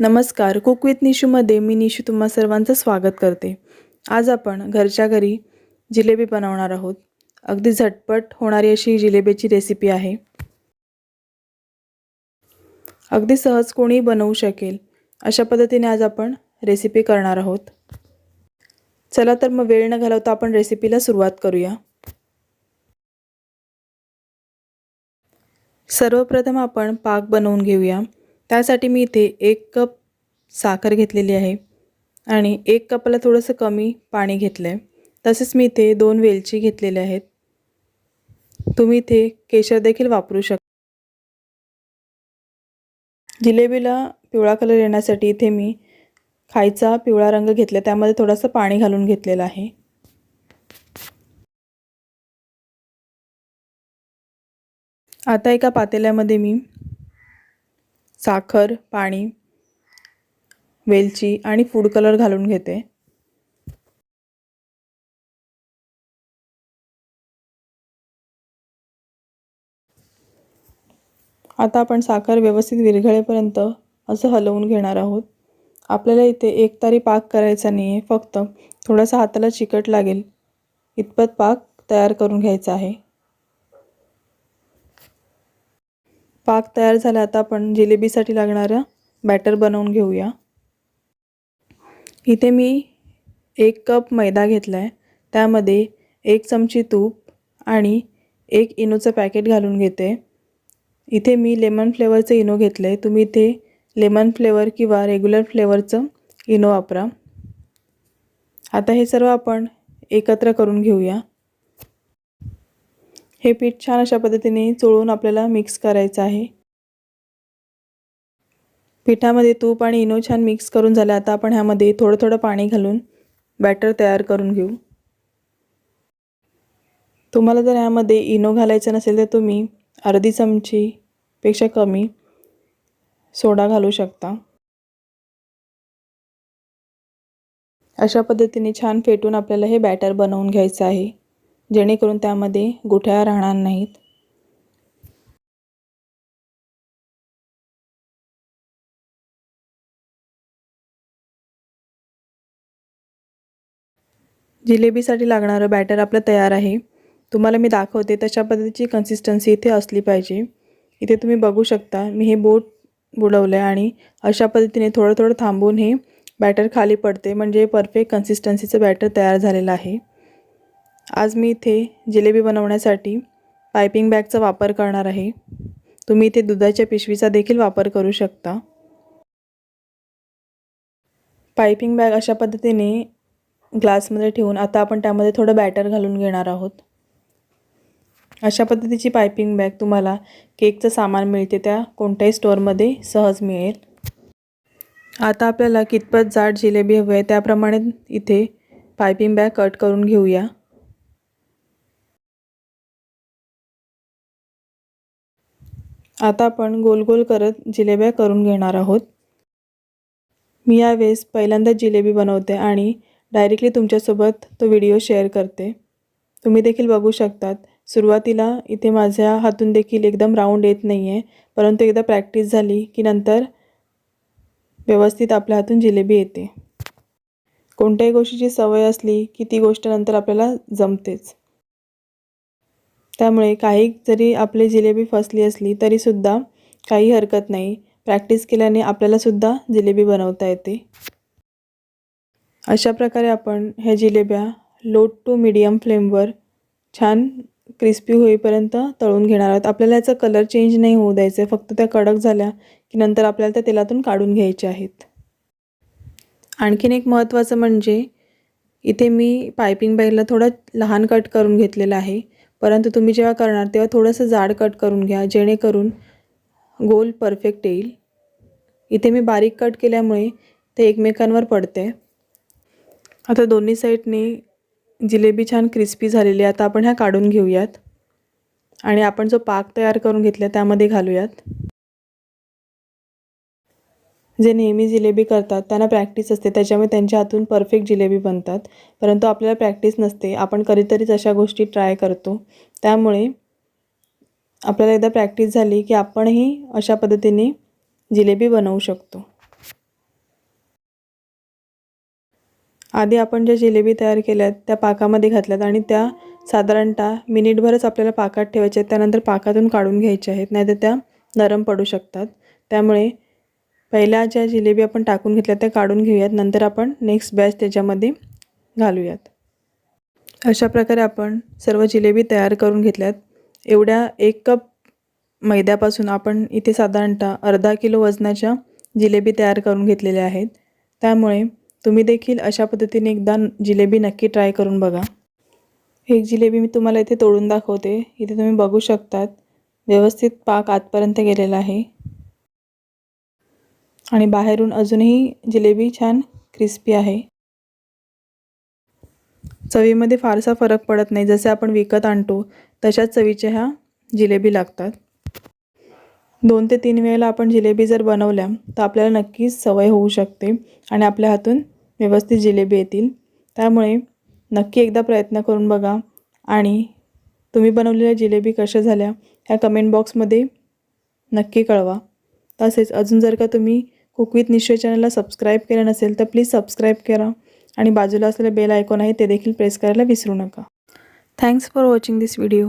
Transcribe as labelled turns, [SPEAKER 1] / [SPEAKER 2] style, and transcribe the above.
[SPEAKER 1] नमस्कार. Cook with निशूमध्ये मी निशू तुम्हा सर्वांचं स्वागत करते. आज आपण घरच्या घरी जिलेबी बनवणार आहोत. अगदी झटपट होणारी अशी जिलेबीची रेसिपी आहे. अगदी सहज कोणी बनवू शकेल अशा पद्धतीने आज आपण रेसिपी करणार आहोत. चला तर मग वेळ न घालवता आपण रेसिपीला सुरुवात करूया. सर्वप्रथम आपण पाक बनवून घेऊया. त्यासाठी मी इथे एक कप साखर घेतलेली आहे आणि एक कपाला थोडंसं कमी पाणी घेतलं आहे तसेच मी इथे दोन वेलची घेतलेल्या आहेत. तुम्ही इथे केशर देखील वापरू शकता जिलेबीला पिवळा कलर येण्यासाठी इथे मी खायचा पिवळा रंग घेतला त्यामध्ये थोडंसं पाणी घालून घेतलेलं आहे. आता एका पातेल्यामध्ये मी साखर पाणी वेलची आणि फूड कलर घालून घेते. आता आपण साखर व्यवस्थित विरघळेपर्यंत असं हलवून घेणार आहोत. आपल्याला इथे एक तारी पाक करायचा नाही आहे फक्त थोडासा हाताला चिकट लागेल. इतपत पाक तयार करून घ्यायचा आहे. पाक तयार झाला. आता आपण जिलेबीसाठी लागणारं बॅटर बनवून घेऊया. इथे मी एक कप मैदा घेतला आहे त्यामध्ये एक चमची तूप आणि एक इनोचं पॅकेट घालून घेते. इथे मी लेमन फ्लेवरचं इनो घेतलं आहे तुम्ही इथे लेमन फ्लेवर किंवा रेग्युलर फ्लेवरचं इनो वापरा. आता हे सर्व आपण एकत्र करून घेऊया. हे पीठ छान अशा पद्धतीने चोळून आपल्याला मिक्स करायचं आहे. पिठामध्ये तूप आणि इनो छान मिक्स करून झालं आता आपण ह्यामध्ये थोडं थोडं पाणी घालून बॅटर तयार करून घेऊ. तुम्हाला जर ह्यामध्ये इनो घालायचं नसेल तर तुम्ही अर्धी चमचीपेक्षा कमी सोडा घालू शकता. अशा पद्धतीने छान फेटून आपल्याला हे बॅटर बनवून घ्यायचं आहे. जेणेकरून त्यामध्ये गुठळ्या राहणार नाहीत. जिलेबीसाठी लागणारं बॅटर आपलं तयार आहे. तुम्हाला मी दाखवते तशा पद्धतीची कन्सिस्टन्सी इथे असली पाहिजे. इथे तुम्ही बघू शकता मी हे बोट बुडवलं आहे आणि अशा पद्धतीने थोडं थोडं थांबून हे बॅटर खाली पडते. म्हणजे परफेक्ट कन्सिस्टन्सीचं बॅटर तयार झालेलं आहे. आज मी इथे जिलेबी बनवण्यासाठी पायपिंग बॅगचा वापर करणार आहे. तुम्ही इथे दुधाच्या पिशवीचा देखील वापर करू शकता. पायपिंग बॅग अशा पद्धतीने ग्लासमध्ये ठेवून आता आपण त्यामध्ये थोडं बॅटर घालून घेणार आहोत. अशा पद्धतीची पायपिंग बॅग तुम्हाला केकचं सामान मिळते त्या कोणत्याही स्टोअरमध्ये सहज मिळेल. आता आपल्याला कितपत जाड जिलेबी हवी आहे त्याप्रमाणे इथे पायपिंग बॅग कट करून घेऊया. आता आपण गोल गोल करत जिलेब्या करून घेणार आहोत. मी यावेळेस पहिल्यांदा जिलेबी बनवते आणि डायरेक्टली तुमच्यासोबत तो व्हिडिओ शेअर करते. तुम्ही देखील बघू शकतात. सुरुवातीला इथे माझ्या हातून देखील एकदम राऊंड येत नाही आहे परंतु एकदा प्रॅक्टिस झाली की नंतर व्यवस्थित आपल्या हातून जिलेबी येते. कोणत्याही गोष्टीची सवय असली की ती गोष्ट नंतर आपल्याला जमतेच. त्यामुळे काही जरी आपली जिलेबी फसली असली तरीसुद्धा काही हरकत नाही. प्रॅक्टिस केल्याने आपल्यालासुद्धा जिलेबी बनवता येते. अशा प्रकारे आपण ह्या जिलेब्या लो टू मीडियम फ्लेमवर छान क्रिस्पी होईपर्यंत तळून घेणार आहोत. आपल्याला याचा कलर चेंज नाही होऊ द्यायचं आहे. फक्त त्या कडक झाल्या की नंतर आपल्याला त्या तेलातून काढून घ्यायच्या आहेत. आणखीन एक महत्त्वाचं म्हणजे इथे मी पायपिंग बॅगला थोडं लहान कट करून घेतलेला आहे. परंतु तुम्ही जेव्हा करणार तेव्हा थोडंसं जाड कट करून घ्या जेणेकरून गोल परफेक्ट येईल. इथे मी बारीक कट केल्यामुळे ते एकमेकांवर पडते. आता दोन्ही साईडने जिलेबी छान क्रिस्पी झालेली आहे. आता आपण ह्या काढून घेऊयात. आणि आपण जो पाक तयार करून घेतला त्यामध्ये घालूयात. जे नेहमी जिलेबी करतात त्यांना प्रॅक्टिस असते. त्याच्यामुळे त्यांच्या हातून परफेक्ट जिलेबी बनतात. परंतु आपल्याला प्रॅक्टिस नसते. आपण कधीतरीच अशा गोष्टी ट्राय करतो. त्यामुळे आपल्याला एकदा प्रॅक्टिस झाली की आपणही अशा पद्धतीने जिलेबी बनवू शकतो. आधी आपण ज्या जिलेबी तयार केल्यात त्या पाकामध्ये घातल्यात आणि त्या साधारणतः मिनिटभरच आपल्याला पाकात ठेवायच्या आहेत. त्यानंतर पाकातून काढून घ्यायच्या आहेत. नाहीतर त्या नरम पडू शकतात. त्यामुळे पहिल्या ज्या जिलेबी आपण टाकून घेतल्या त्या काढून घेऊयात. नंतर आपण नेक्स्ट बॅच त्याच्यामध्ये घालूयात. अशा प्रकारे आपण सर्व जिलेबी तयार करून घेतल्यात. एवढ्या एक कप मैद्यापासून आपण इथे साधारणतः अर्धा किलो वजनाच्या जिलेबी तयार करून घेतलेल्या आहेत. त्यामुळे तुम्ही देखील अशा पद्धतीने एकदा जिलेबी नक्की ट्राय करून बघा. एक जिलेबी मी तुम्हाला इथे तोडून दाखवते. इथे तुम्ही बघू शकतात. व्यवस्थित पाक आतपर्यंत गेलेला आहे. आणि बाहेरून अजूनही जिलेबी छान क्रिस्पी आहे. चवीमध्ये फारसा फरक पडत नाही. जसे आपण विकत आणतो तशाच चवीच्या ह्या जिलेबी लागतात. दोन ते तीन वेळेला आपण जिलेबी जर बनवल्या तर आपल्याला नक्कीच सवय होऊ शकते आणि आपल्या हातून व्यवस्थित जिलेबी येतील. त्यामुळे नक्की एकदा प्रयत्न करून बघा आणि तुम्ही बनवलेल्या जिलेबी कशा झाल्या ह्या कमेंट बॉक्समध्ये नक्की कळवा. तसेच अजून जर का तुम्ही कुक विथ निश्चय चॅनलला सबस्क्राईब केलं नसेल तर प्लीज सबस्क्राईब करा आणि बाजूला असलेलं बेल आयकॉन आहे ते देखील प्रेस करायला विसरू नका. Thanks for watching this video